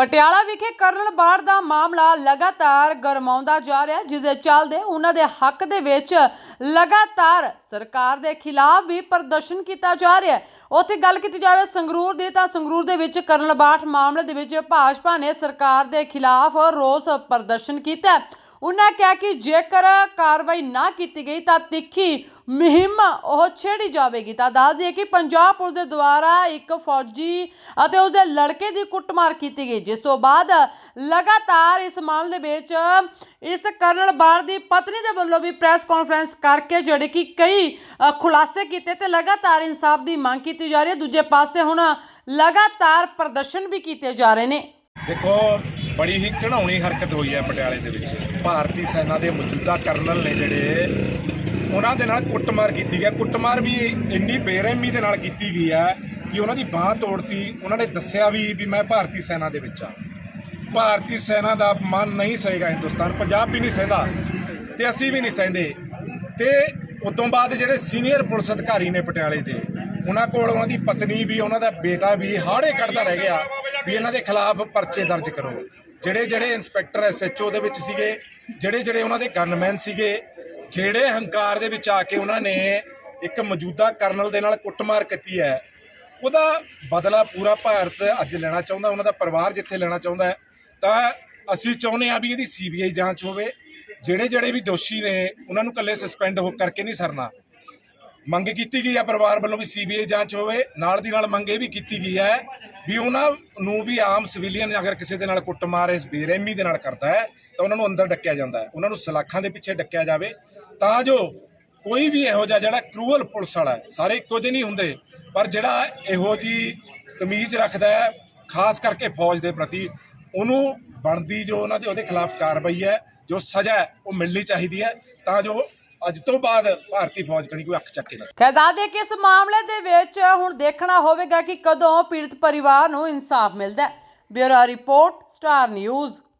ਪਟਿਆਲਾ ਵਿਖੇ ਕਰਨਲ ਬਾੜ ਦਾ ਮਾਮਲਾ ਲਗਾਤਾਰ ਗਰਮਾਉਂਦਾ ਜਾ ਰਿਹਾ ਜਿਸ ਦੇ ਚੱਲਦੇ ਉਹਨਾਂ ਦੇ ਹੱਕ ਦੇ ਵਿੱਚ ਲਗਾਤਾਰ ਸਰਕਾਰ ਦੇ ਖਿਲਾਫ ਵੀ ਪ੍ਰਦਰਸ਼ਨ ਕੀਤਾ ਜਾ ਰਿਹਾ ਹੈ ਉੱਥੇ ਗੱਲ ਕੀਤੀ ਜਾਵੇ ਸੰਗਰੂਰ ਦੀ, ਤਾਂ ਸੰਗਰੂਰ ਦੇ ਵਿੱਚ ਕਰਨਲ ਬਾਠ ਮਾਮਲੇ ਦੇ ਵਿੱਚ ਭਾਜਪਾ ਨੇ ਸਰਕਾਰ ਦੇ ਖਿਲਾਫ ਰੋਸ ਪ੍ਰਦਰਸ਼ਨ ਕੀਤਾ ਹੈ। ਉਹਨਾਂ ਕਿਹਾ ਕਿ ਜੇਕਰ ਕਾਰਵਾਈ ਨਾ ਕੀਤੀ ਗਈ ਤਾਂ ਤਿੱਖੀ ਮੁਹਿੰਮ ਉਹ ਛੇੜੀ ਜਾਵੇਗੀ। ਤਾਂ ਦੱਸ ਦਈਏ ਕਿ ਪੰਜਾਬ ਪੁਲਿਸ ਦੇ ਦੁਆਰਾ ਇੱਕ ਫੌਜੀ ਅਤੇ ਉਸਦੇ ਲੜਕੇ ਦੀ ਕੁੱਟਮਾਰ ਕੀਤੀ ਗਈ, ਜਿਸ ਤੋਂ ਬਾਅਦ ਲਗਾਤਾਰ ਇਸ ਮਾਮਲੇ ਵਿੱਚ ਇਸ ਕਰਨਲ ਬਾੜ ਦੀ ਪਤਨੀ ਦੇ ਵੱਲੋਂ ਵੀ ਪ੍ਰੈਸ ਕਾਨਫਰੰਸ ਕਰਕੇ ਜਿਹੜੇ ਕਿ ਕਈ ਖੁਲਾਸੇ ਕੀਤੇ ਤੇ ਲਗਾਤਾਰ ਇਨਸਾਫ ਦੀ ਮੰਗ ਕੀਤੀ ਜਾ ਰਹੀ ਹੈ। ਦੂਜੇ ਪਾਸੇ ਹੁਣ ਲਗਾਤਾਰ ਪ੍ਰਦਰਸ਼ਨ ਵੀ ਕੀਤੇ ਜਾ ਰਹੇ ਨੇ। ਦੇਖੋ ਬੜੀ ਹੀ ਘਿਣਾਉਣੀ ਹਰਕਤ ਹੋਈ ਹੈ ਪਟਿਆਲੇ ਦੇ ਵਿੱਚ। ਭਾਰਤੀ ਸੈਨਾ ਦੇ ਮੌਜੂਦਾ ਕਰਨਲ ਨੇ ਜਿਹੜੇ, ਉਹਨਾਂ ਦੇ ਨਾਲ ਕੁੱਟਮਾਰ ਕੀਤੀ ਗਿਆ ਕੁੱਟਮਾਰ ਵੀ ਇੰਨੀ ਬੇਰਹਿਮੀ ਦੇ ਨਾਲ ਕੀਤੀ ਗਈ ਹੈ ਕਿ ਉਹਨਾਂ ਦੀ ਬਾਹ ਤੋੜਤੀ। ਉਹਨਾਂ ਨੇ ਦੱਸਿਆ ਵੀ ਵੀ ਮੈਂ ਭਾਰਤੀ ਸੈਨਾ ਦੇ ਵਿੱਚ ਆ ਭਾਰਤੀ ਸੈਨਾ ਦਾ ਅਪਮਾਨ ਨਹੀਂ ਸਹੇਗਾ ਹਿੰਦੁਸਤਾਨ, ਪੰਜਾਬ ਵੀ ਨਹੀਂ ਸਹਿੰਦਾ ਤੇ ਅਸੀਂ ਵੀ ਨਹੀਂ ਸਹਿੰਦੇ। ਤੇ ਉਦੋਂ ਬਾਅਦ ਜਿਹੜੇ ਸੀਨੀਅਰ ਪੁਲਿਸ ਅਧਿਕਾਰੀ ਨੇ ਪਟਿਆਲੇ ਦੇ, ਉਹਨਾਂ ਕੋਲ ਉਹਨਾਂ ਦੀ ਪਤਨੀ ਵੀ, ਉਹਨਾਂ ਦਾ ਬੇਟਾ ਵੀ ਹਾੜੇ ਕੱਢਦਾ ਰਹਿ ਗਿਆ ਵੀ ਇਹਨਾਂ ਦੇ ਖਿਲਾਫ ਪਰਚੇ ਦਰਜ ਕਰੋ। ਜਿਹੜੇ ਜਿਹੜੇ ਇਨਸਪੈਕਟਰ ਐਸਐਚਓ ਦੇ ਵਿੱਚ ਸੀਗੇ, ਜਿਹੜੇ ਜਿਹੜੇ ਉਹਨਾਂ ਦੇ ਗਨਮੈਨ ਸੀਗੇ, ਜਿਹੜੇ ਹੰਕਾਰ ਦੇ ਵਿੱਚ ਆ ਕੇ ਉਹਨਾਂ ਨੇ ਇੱਕ ਮੌਜੂਦਾ ਕਰਨਲ ਦੇ ਨਾਲ ਕੁੱਟਮਾਰ ਕੀਤੀ ਹੈ, ਉਹਦਾ ਬਦਲਾ ਪੂਰਾ ਭਾਰਤ ਅੱਜ ਲੈਣਾ ਚਾਹੁੰਦਾ, ਉਹਨਾਂ ਦਾ ਪਰਿਵਾਰ ਜਿੱਥੇ ਲੈਣਾ ਚਾਹੁੰਦਾ ਤਾਂ ਅਸੀਂ ਚਾਹੁੰਦੇ ਆ ਵੀ ਇਹਦੀ ਸੀਬੀਆਈ ਜਾਂਚ ਹੋਵੇ, ਜਿਹੜੇ ਜਿਹੜੇ ਵੀ ਦੋਸ਼ੀ ਨੇ, ਉਹਨਾਂ ਨੂੰ ਇਕੱਲੇ ਸਸਪੈਂਡ ਹੋ ਕਰਕੇ ਨਹੀਂ ਸਰਨਾ। ਮੰਗ ਕੀਤੀ ਗਈ ਹੈ ਪਰਿਵਾਰ ਵੱਲੋਂ ਵੀ ਸੀਬੀਆਈ ਜਾਂਚ ਹੋਵੇ, ਨਾਲ ਦੀ ਨਾਲ ਮੰਗ ਇਹ ਵੀ ਕੀਤੀ ਗਈ ਹੈ ਵੀ ਉਹਨਾਂ ਨੂੰ ਵੀ ਆਮ ਸਿਵਿਲੀਅਨ ਅਗਰ ਕਿਸੇ ਦੇ ਨਾਲ ਕੁੱਟਮਾਰ ਇਸ ਬੇਰਹਿਮੀ ਦੇ ਨਾਲ ਕਰਦਾ ਹੈ, ਤਾਂ ਉਹਨਾਂ ਨੂੰ ਅੰਦਰ ਡੱਕਿਆ ਜਾਂਦਾ ਹੈ। ਉਹਨਾਂ ਨੂੰ ਸਲਾਖਾਂ ਦੇ ਪਿੱਛੇ ਡੱਕਿਆ ਜਾਵੇ, ਤਾਂ ਜੋ ਕੋਈ ਵੀ ਇਹੋ ਜਿਹਾ ਜਿਹੜਾ ਕਰੂਅਲ ਪੁਲਿਸ ਵਾਲਾ ਸਾਰੇ ਇੱਕੋ ਜਿਹੇ ਨਹੀਂ ਹੁੰਦੇ, ਪਰ ਜਿਹੜਾ ਇਹੋ ਜੀ ਤਮੀਜ਼ ਰੱਖਦਾ ਹੈ, ਖਾਸ ਕਰਕੇ ਫੌਜ ਦੇ ਪ੍ਰਤੀ, ਉਹਨੂੰ ਬਣਦੀ ਜੋ ਉਹਨਾਂ ਦੇ ਉਹਦੇ ਖਿਲਾਫ ਕਾਰਵਾਈ ਹੈ, ਜੋ ਸਜ਼ਾ ਉਹ ਮਿਲਣੀ ਚਾਹੀਦੀ ਹੈ, ਤਾਂ ਜੋ ਅੱਜ ਤੋਂ ਬਾਅਦ ਭਾਰਤੀ ਫੌਜ ਕਣੀ ਕੋਈ ਅੱਖ ਚੱਕੇ ਨਾ ਖੈਰ, ਦੱਸ ਕਿ ਇਸ ਮਾਮਲੇ ਦੇ ਵਿੱਚ ਹੁਣ ਦੇਖਣਾ ਹੋਵੇਗਾ ਕਿ ਕਦੋਂ ਪੀੜਤ ਪਰਿਵਾਰ ਨੂੰ ਇਨਸਾਫ ਮਿਲਦਾ ਹੈ। Bureau report, star news.